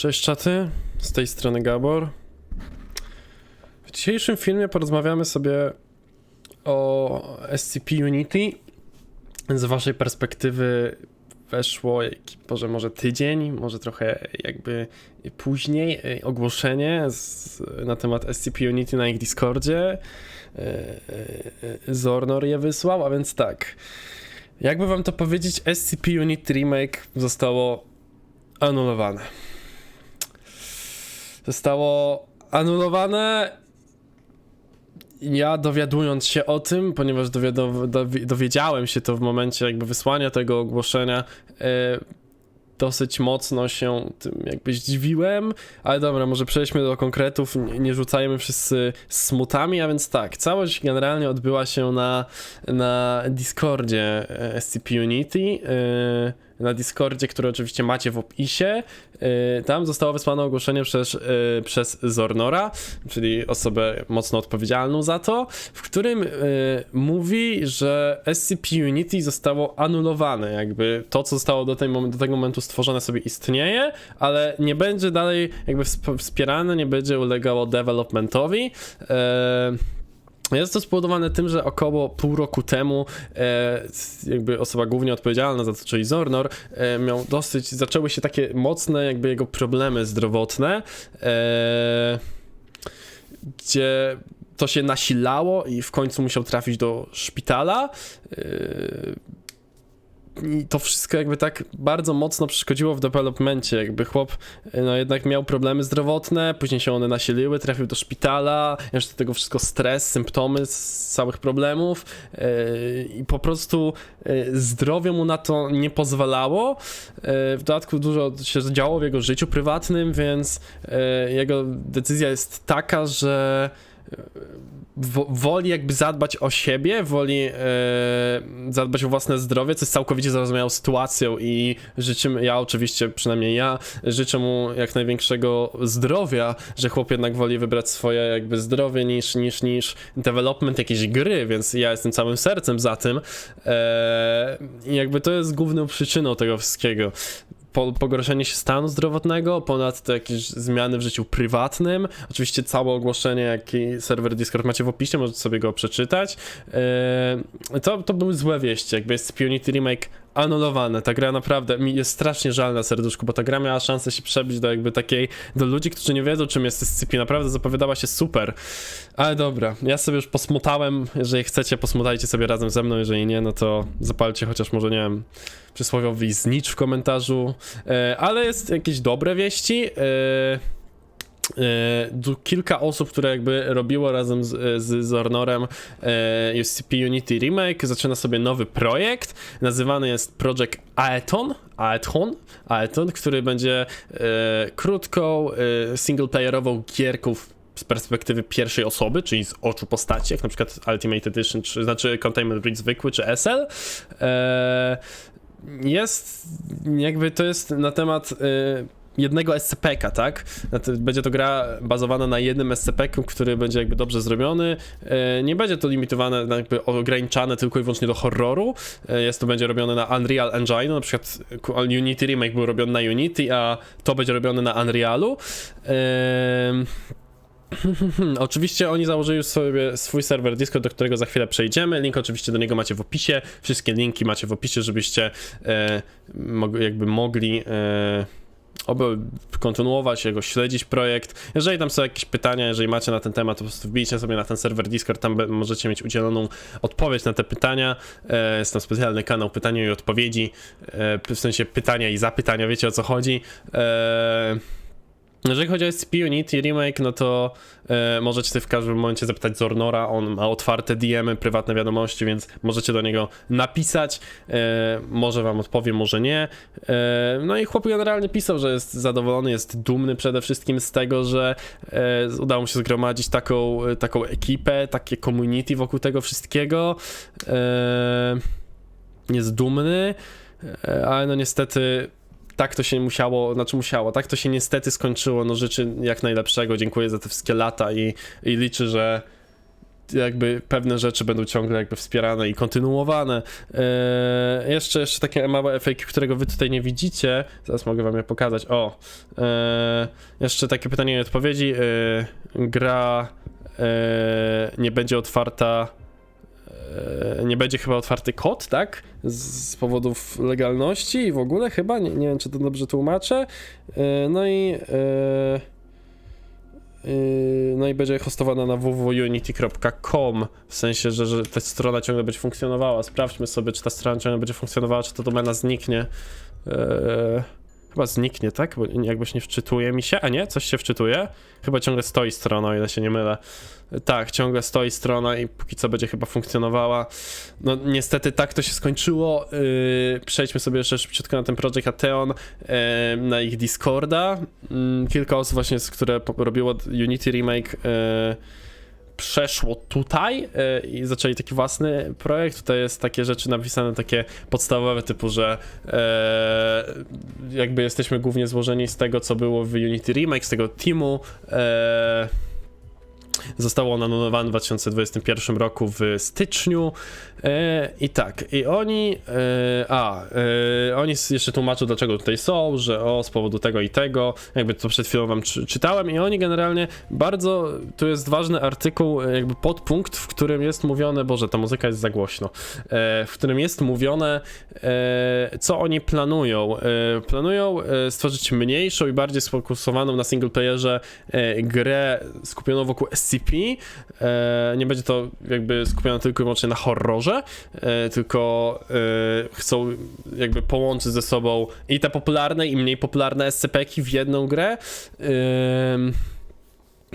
Cześć czaty, z tej strony Gabor. W dzisiejszym filmie porozmawiamy sobie o SCP Unity. Z waszej perspektywy weszło, jaki- może, tydzień, może trochę jakby później y, ogłoszenie z, na temat SCP Unity na ich Discordzie. Y, y, Zornor je wysłał, a więc tak. Jakby wam to powiedzieć, SCP Unity Remake zostało anulowane zostało anulowane. Ja dowiadując się o tym, ponieważ dowiedziałem się to w momencie jakby wysłania tego ogłoszenia, e, dosyć mocno się tym jakby zdziwiłem, ale dobra, może przejdźmy do konkretów, nie, nie rzucajmy wszyscy smutami, a więc tak, całość generalnie odbyła się na, na Discordzie e, SCP Unity, e, na Discordzie, który oczywiście macie w opisie. E, Tam zostało wysłane ogłoszenie przez, e, przez Zornora, czyli osobę mocno odpowiedzialną za to, w którym e, mówi, że SCP Unity zostało anulowane, jakby to, co zostało do, tej do tego momentu stworzone sobie istnieje, ale nie będzie dalej jakby wsp- wspierane, nie będzie ulegało developmentowi. Jest to spowodowane tym, że około pół roku temu e, jakby osoba głównie odpowiedzialna za to, czyli Zornor, e, miał dosyć, zaczęły się takie mocne jakby jego problemy zdrowotne, e, gdzie to się nasilało i w końcu musiał trafić do szpitala. E, i to wszystko jakby tak bardzo mocno przeszkodziło w developmencie, jakby chłop e, no jednak miał problemy zdrowotne, później się one nasiliły, trafił do szpitala, jeszcze tego wszystko stres, symptomy z całych problemów e, i po prostu e, zdrowie mu na to nie pozwalało. E, W dodatku dużo się działo w jego życiu prywatnym, więc jego decyzja jest taka, że woli jakby zadbać o siebie, woli e, zadbać o własne zdrowie, co jest całkowicie zrozumiałą sytuacją i życzymy, ja oczywiście, przynajmniej ja, życzę mu jak największego zdrowia, że chłop jednak woli wybrać swoje jakby zdrowie niż, niż, niż development jakiejś gry, więc ja jestem całym sercem za tym. E, jakby to jest główną przyczyną tego wszystkiego po, pogorszenie się stanu zdrowotnego, ponadto jakieś zmiany w życiu prywatnym. Oczywiście całe ogłoszenie, jaki serwer Discord macie w opisie, możecie sobie go przeczytać. Eee, to, to były złe wieści, jakby jest Unity Remake anulowane. Ta gra naprawdę mi jest strasznie żal na serduszku, bo ta gra miała szansę się przebić do jakby takiej, do ludzi, którzy nie wiedzą czym jest SCP. Naprawdę zapowiadała się super. Ale dobra, ja sobie już posmutałem. Jeżeli chcecie, posmutajcie sobie razem ze mną. Jeżeli nie, no to zapalcie chociaż może, nie wiem, przysłowiowy znicz w komentarzu. E, ale jest jakieś dobre wieści. E, e, kilka osób, które jakby robiło razem z, z Zornorem e, SCP Unity Remake, zaczyna sobie nowy projekt. Nazywany jest Project Aeton. Aeton, Aeton który będzie e, krótką, e, singleplayerową gierką z perspektywy pierwszej osoby, czyli z oczu postaci, jak na przykład Ultimate Edition, czy znaczy Containment Breach zwykły, czy SL. E, jest jakby to jest na temat e, jednego SCP-ka, tak? Będzie to gra bazowana na jednym SCP-ku, który będzie jakby dobrze zrobiony. E, Nie będzie to limitowane, jakby ograniczane tylko i wyłącznie do horroru. E, Jest to będzie robione na Unreal Engine, na przykład Unity Remake był robiony na Unity, a to będzie robione na Unrealu. Oczywiście oni założyli sobie swój serwer Discord, do którego za chwilę przejdziemy. Link oczywiście do niego macie w opisie. Wszystkie linki macie w opisie, żebyście e, jakby mogli oby kontynuować jego, śledzić projekt. Jeżeli tam są jakieś pytania, jeżeli macie na ten temat, to po prostu wbijcie sobie na ten serwer Discord, tam możecie mieć udzieloną odpowiedź na te pytania. E, jest tam specjalny kanał pytania i odpowiedzi, e, w sensie pytania i zapytania, wiecie o co chodzi. E, jeżeli chodzi o SCP Unity Remake, no to e, możecie sobie w każdym momencie zapytać Zornora, on ma otwarte DM-y, prywatne wiadomości, więc możecie do niego napisać, e, może wam odpowie, może nie. E, no i chłop generalnie pisał, że jest zadowolony, jest dumny przede wszystkim z tego, że e, udało mu się zgromadzić taką, taką ekipę, takie community wokół tego wszystkiego. E, jest dumny, e, ale no niestety tak to się musiało, znaczy musiało, tak to się niestety skończyło, no życzę jak najlepszego, dziękuję za te wszystkie lata i, i liczę, że jakby pewne rzeczy będą ciągle jakby wspierane i kontynuowane. E, jeszcze, jeszcze takie małe efekty, którego wy tutaj nie widzicie. Zaraz mogę wam je pokazać. O, e, jeszcze takie pytanie i odpowiedzi. E, gra e, nie będzie otwarta nie będzie chyba otwarty kod, tak? Z, powodów legalności i w ogóle chyba, nie, nie wiem czy to dobrze tłumaczę. E, No i e, No i będzie hostowana na www.unity.com w sensie, że, że ta strona ciągle będzie funkcjonowała. Sprawdźmy sobie, czy ta strona ciągle będzie funkcjonowała, czy ta domena zniknie. Chyba zniknie, tak? Bo jakbyś nie wczytuje mi się, a nie? Coś się wczytuje? Chyba ciągle stoi strona, o ile się nie mylę. Tak, ciągle stoi strona i póki co będzie chyba funkcjonowała. No niestety tak to się skończyło. Yy, przejdźmy sobie jeszcze szybciutko na ten projekt Ateon, yy, na ich Discorda. Yy, kilka osób właśnie, które robiło Unity Remake yy, przeszło tutaj yy, i zaczęli taki własny projekt. Tutaj jest takie rzeczy napisane, takie podstawowe, typu, że yy, jakby jesteśmy głównie złożeni z tego, co było w Unity Remake, z tego teamu. Yy, Zostało on anulowany w 2021 roku w styczniu. E, I tak, i oni. E, a, e, oni jeszcze tłumaczą, dlaczego tutaj są, że o, z powodu tego i tego. Jakby to przed chwilą wam czy, czytałem, i oni generalnie bardzo. Tu jest ważny artykuł, e, jakby podpunkt, w którym jest mówione, Boże, ta muzyka jest za głośno. E, w którym jest mówione, e, co oni planują. E, planują e, stworzyć mniejszą i bardziej sfokusowaną na singleplayerze e, grę skupioną wokół SCP. E, nie będzie to jakby skupione tylko i wyłącznie na horrorze, e, tylko e, chcą jakby połączyć ze sobą i te popularne i mniej popularne SCP-ki w jedną grę.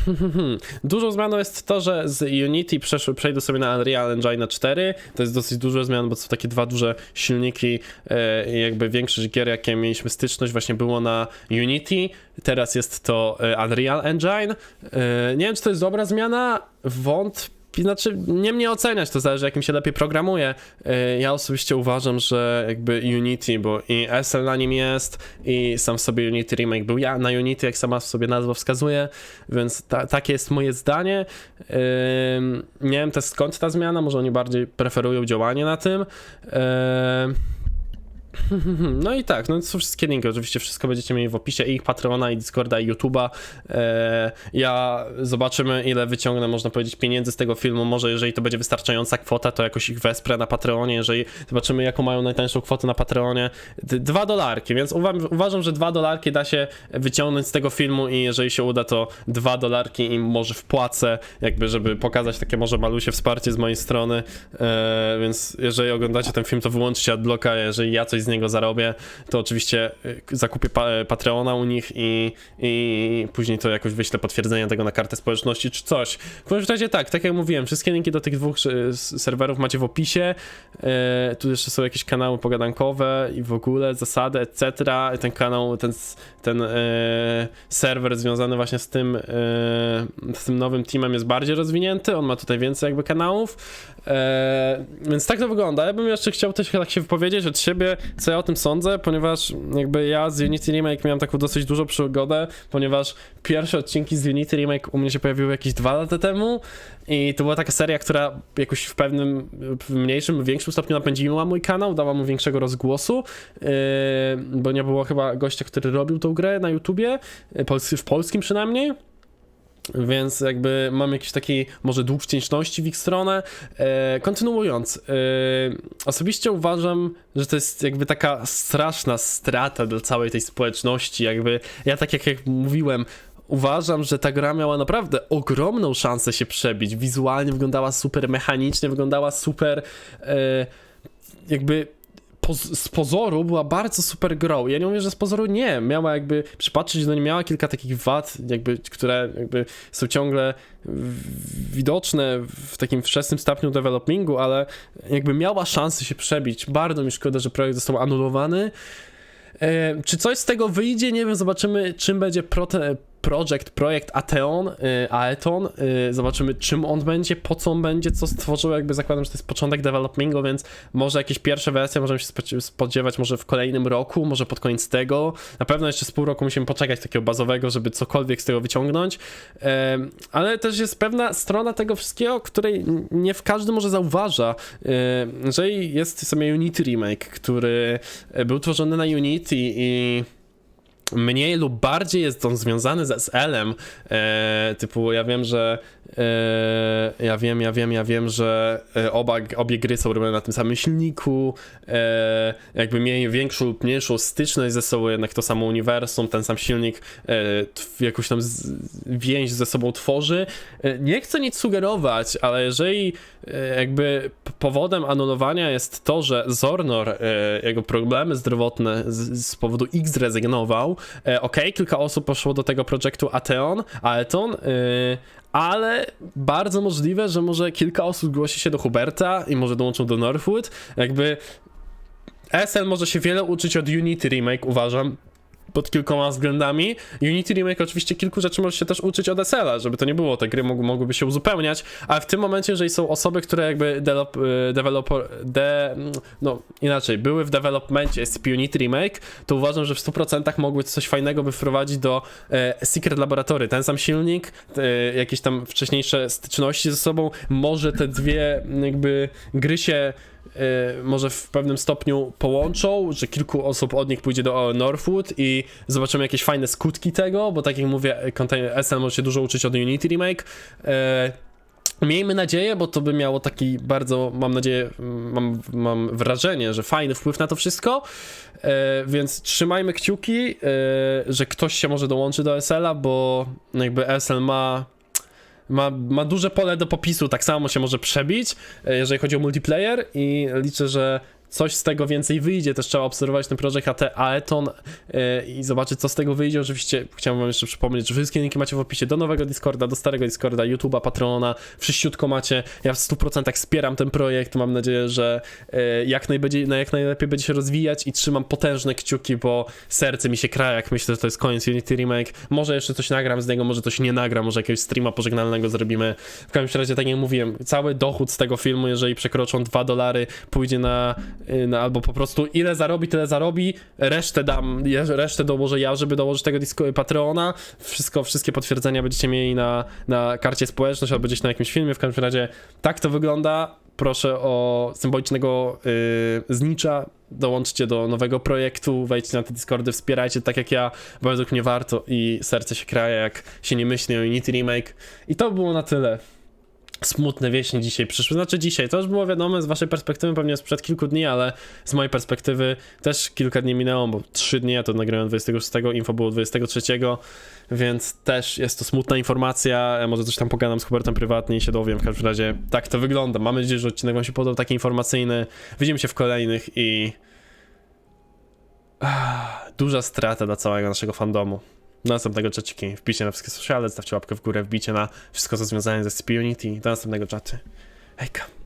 Dużą zmianą jest to, że z Unity przeszły, przejdą sobie na Unreal Engine 4. To jest dosyć duża zmiana, bo to są takie dwa duże silniki e, jakby większość gier, jakie mieliśmy styczność, właśnie było na Unity. Teraz jest to e, Unreal Engine. E, Nie wiem, czy to jest dobra zmiana. Wątpię. Znaczy, nie mnie oceniać, to zależy, jakim się lepiej programuje. E, Ja osobiście uważam, że jakby Unity, bo i SL na nim jest, i sam w sobie Unity Remake był ja na Unity, jak sama w sobie nazwa wskazuje, więc ta, takie jest moje zdanie. Nie wiem też skąd ta zmiana, może oni bardziej preferują działanie na tym. No i tak, no to są wszystkie linki, oczywiście wszystko będziecie mieli w opisie, i ich Patreona, i Discorda, i YouTube'a. E, ja zobaczymy, ile wyciągnę, można powiedzieć, pieniędzy z tego filmu. Może jeżeli to będzie wystarczająca kwota, to jakoś ich wesprę na Patreonie. Jeżeli zobaczymy, jaką mają najtańszą kwotę na Patreonie, dwa dolarki, więc uwa- uważam, że dwa dolarki da się wyciągnąć z tego filmu i jeżeli się uda, to dwa dolarki im może wpłacę, jakby, żeby pokazać takie może malusie wsparcie z mojej strony. E, więc jeżeli oglądacie ten film, to wyłączcie adblocka, jeżeli ja coś z niego zarobię, to oczywiście y, zakupię pa Patreona u nich i, i później to jakoś wyślę potwierdzenie tego na kartę społeczności czy coś. W każdym razie tak, tak jak mówiłem, wszystkie linki do tych dwóch y, serwerów macie w opisie. E, tu jeszcze są jakieś kanały pogadankowe i w ogóle zasady, etc. Ten kanał, ten, ten e, serwer związany właśnie z tym, e, z tym nowym teamem jest bardziej rozwinięty. On ma tutaj więcej jakby kanałów. E, więc tak to wygląda. Ja bym jeszcze chciał też tak się wypowiedzieć od siebie, co ja o tym sądzę, ponieważ jakby ja z Unity Remake miałem taką dosyć dużą przygodę, ponieważ pierwsze odcinki z Unity Remake u mnie się pojawiły jakieś dwa lata temu i to była taka seria, która jakoś w pewnym, w mniejszym, większym stopniu napędziła mój kanał, dała mu większego rozgłosu, yy, bo nie było chyba gościa, który robił tą grę na YouTubie, yy, w polskim przynajmniej. Więc jakby mam jakiś taki może dług wdzięczności w ich stronę. E, kontynuując, e, osobiście uważam, że to jest jakby taka straszna strata dla całej tej społeczności. Jakby ja tak jak, jak mówiłem, uważam, że ta gra miała naprawdę ogromną szansę się przebić. Wizualnie wyglądała super mechanicznie, wyglądała super e, jakby z pozoru była bardzo super grą. Ja nie mówię, że z pozoru nie. Miała jakby, przypatrzeć do niej, miała kilka takich wad, jakby, które jakby są ciągle widoczne w takim wczesnym stopniu developingu, ale jakby miała szansę się przebić. Bardzo mi szkoda, że projekt został anulowany. E, czy coś z tego wyjdzie? Nie wiem, zobaczymy, czym będzie prote- project, projekt Ateon, y, Aeton, y, zobaczymy czym on będzie, po co on będzie, co stworzył, jakby zakładam, że to jest początek developingu, więc może jakieś pierwsze wersje możemy się spodzie- spodziewać może w kolejnym roku, może pod koniec tego, na pewno jeszcze z pół roku musimy poczekać takiego bazowego, żeby cokolwiek z tego wyciągnąć, ale też jest pewna strona tego wszystkiego, której nie w każdy może zauważa, że jest sobie Unity Remake, który e, był tworzony na Unity i mniej lub bardziej jest on związany z SL-em. E, typu, ja wiem, że e, ja wiem, ja wiem, ja wiem, że e, oba, obie gry są robione na tym samym silniku. E, jakby mieli większą lub mniejszą styczność ze sobą, jednak to samo uniwersum, ten sam silnik e, jakąś tam z, więź ze sobą tworzy. E, nie chcę nic sugerować, ale jeżeli e, jakby powodem anulowania jest to, że Zornor, e, jego problemy zdrowotne z, z powodu X zrezygnował, e, okej, kilka osób poszło do tego projektu Ateon, Aeton, e, ale bardzo możliwe, że może kilka osób zgłosi się do Huberta i może dołączą do Northwood. Jakby SL może się wiele uczyć od Unity Remake, uważam. Pod kilkoma względami. Unity Remake oczywiście kilku rzeczy może się też uczyć od SL-a, żeby to nie było, te gry mogłyby się uzupełniać, ale w tym momencie, jeżeli są osoby, które jakby develop, y, developer, de, no inaczej, były w developmencie SCP Unity Remake, to uważam, że w 100% mogły coś fajnego by wprowadzić do e, Secret Laboratory. Ten sam silnik, e, jakieś tam wcześniejsze styczności ze sobą, może te dwie jakby gry się może w pewnym stopniu połączą, że kilku osób od nich pójdzie do Northwood i zobaczymy jakieś fajne skutki tego, bo tak jak mówię, SL może się dużo uczyć od Unity Remake. E, Miejmy nadzieję, bo to by miało taki bardzo, mam nadzieję, mam, mam wrażenie, że fajny wpływ na to wszystko, e, więc trzymajmy kciuki, że ktoś się może dołączy do SL-a, bo jakby SL ma, ma, ma duże pole do popisu, tak samo się może przebić, e, jeżeli chodzi o multiplayer i liczę, że coś z tego więcej wyjdzie, też trzeba obserwować ten projekt AT Aeton e, i zobaczyć co z tego wyjdzie. Oczywiście chciałbym wam jeszcze przypomnieć, że wszystkie linki macie w opisie do nowego Discorda, do starego Discorda, YouTube'a, Patrona, wszyściutko macie. Ja w 100% wspieram ten projekt, mam nadzieję, że e, jak, najbardziej, na jak najlepiej będzie się rozwijać i trzymam potężne kciuki, bo serce mi się kraja, jak myślę, że to jest koniec Unity Remake. Może jeszcze coś nagram z niego, może coś nie nagram, może jakiegoś streama pożegnalnego zrobimy. W każdym razie, tak jak mówiłem, cały dochód z tego filmu, jeżeli przekroczą 2 dolary, pójdzie na, y, na albo po prostu ile zarobi, tyle zarobi, resztę dam, resztę dołożę ja, żeby dołożyć tego Disco Patreona. Wszystko, wszystkie potwierdzenia będziecie mieli na, na karcie społeczność albo gdzieś na jakimś filmie. W każdym razie tak to wygląda. Proszę o symbolicznego y, znicza. Dołączcie do nowego projektu, wejdźcie na te Discordy, wspierajcie tak jak ja, bo według mnie warto i serce się kraje, jak się nie myśli o Unity Remake. I to było na tyle smutne wieści dzisiaj przyszły. Znaczy dzisiaj, to już było wiadome z waszej perspektywy pewnie sprzed kilku dni, ale z mojej perspektywy też kilka dni minęło, bo trzy dni, ja to nagrałem 26, info było 23, więc też jest to smutna informacja. Ja może coś tam pogadam z Hubertem prywatnie i się dowiem. W każdym razie tak to wygląda. Mam nadzieję, że odcinek wam się podobał, taki informacyjny. Widzimy się w kolejnych i... Ah, Duża strata dla całego naszego fandomu. Do następnego czaciki. Wbijcie na wszystkie sociale, zostawcie łapkę w górę, wbijcie na wszystko co związane ze SCP Unity. Do następnego czaty. Hejka.